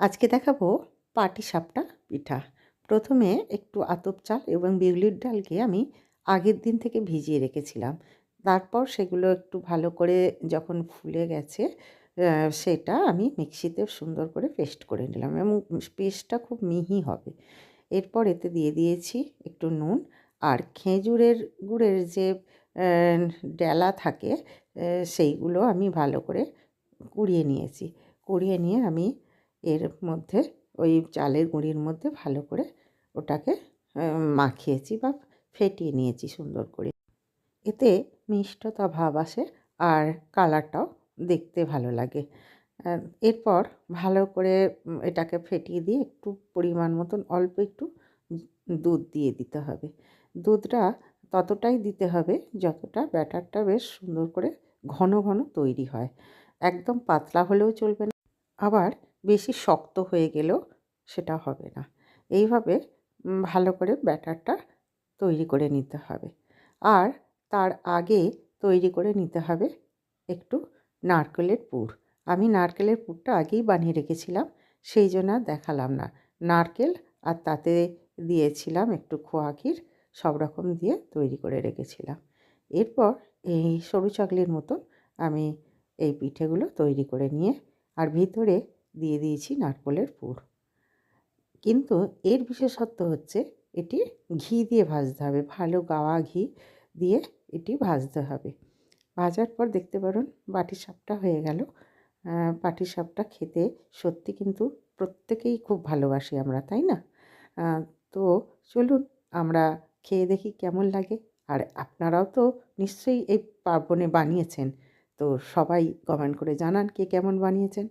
আজকে দেখাবো পাটি সাপটা পিঠা। প্রথমে একটু আতপ চাল এবং বিউলির ডালকে আমি আগের দিন থেকে ভিজিয়ে রেখেছিলাম। তারপর সেগুলো একটু ভালো করে যখন ফুলে গেছে সেটা আমি মিক্সিতে সুন্দর করে পেস্ট করে নিলাম এবং পেস্টটা খুব মিহি হবে। এরপর এতে দিয়ে দিয়েছি একটু নুন আর খেজুরের গুড়ের যে ডেলা থাকে সেইগুলো আমি ভালো করে কুড়িয়ে নিয়েছি। কুড়িয়ে নিয়ে আমি এর মধ্যে, ওই চালের গুঁড়ির মধ্যে ভালো করে ওটাকে মাখিয়েছি বা ফেটিয়ে নিয়েছি সুন্দর করে। এতে মিষ্টতা ভাব আসে আর কালারটাও দেখতে ভালো লাগে। এরপর ভালো করে এটাকে ফেটিয়ে দিয়ে একটু পরিমাণ মতন অল্প একটু দুধ দিয়ে দিতে হবে। দুধটা ততটাই দিতে হবে যতটা ব্যাটারটা বেশ সুন্দর করে ঘন ঘন তৈরি হয়। একদম পাতলা হলেও চলবে না। আবার বেশি শক্ত হয়ে গেলেও সেটা হবে না। এইভাবে ভালো করে ব্যাটারটা তৈরি করে নিতে হবে। আর তার আগে তৈরি করে নিতে হবে একটু নারকেলের পুর। আমি নারকেলের পুরটা আগেই বানিয়ে রেখেছিলাম, সেই জন্য আর দেখালাম না। নারকেল আর তাতে দিয়েছিলাম একটু খোয়া ক্ষীর, সব রকম দিয়ে তৈরি করে রেখেছিলাম। এরপর এই সরু চাকলির মতন আমি এই পিঠেগুলো তৈরি করে নিয়ে, আর ভিতরে দিয়ে দিয়েছি নারকেলের পুর। কিন্তু এর বিশেষত্ব হচ্ছে এটি ঘি দিয়ে ভাজতে হবে, ভালো গাওয়া ঘি দিয়ে এটি ভাজতে হবে। ভাজার পর দেখতে পারুন বাটি সাপটা হয়ে গেল। পাটির সাপটা খেতে সত্যি কিন্তু প্রত্যেকেই খুব ভালোবাসি আমরা, তাই না? তো চলুন আমরা খেয়ে দেখি কেমন লাগে। আর আপনারাও তো নিশ্চয়ই এই পার্বণে বানিয়েছেন। তো সবাই কমেন্ট করে জানান কে কেমন বানিয়েছেন।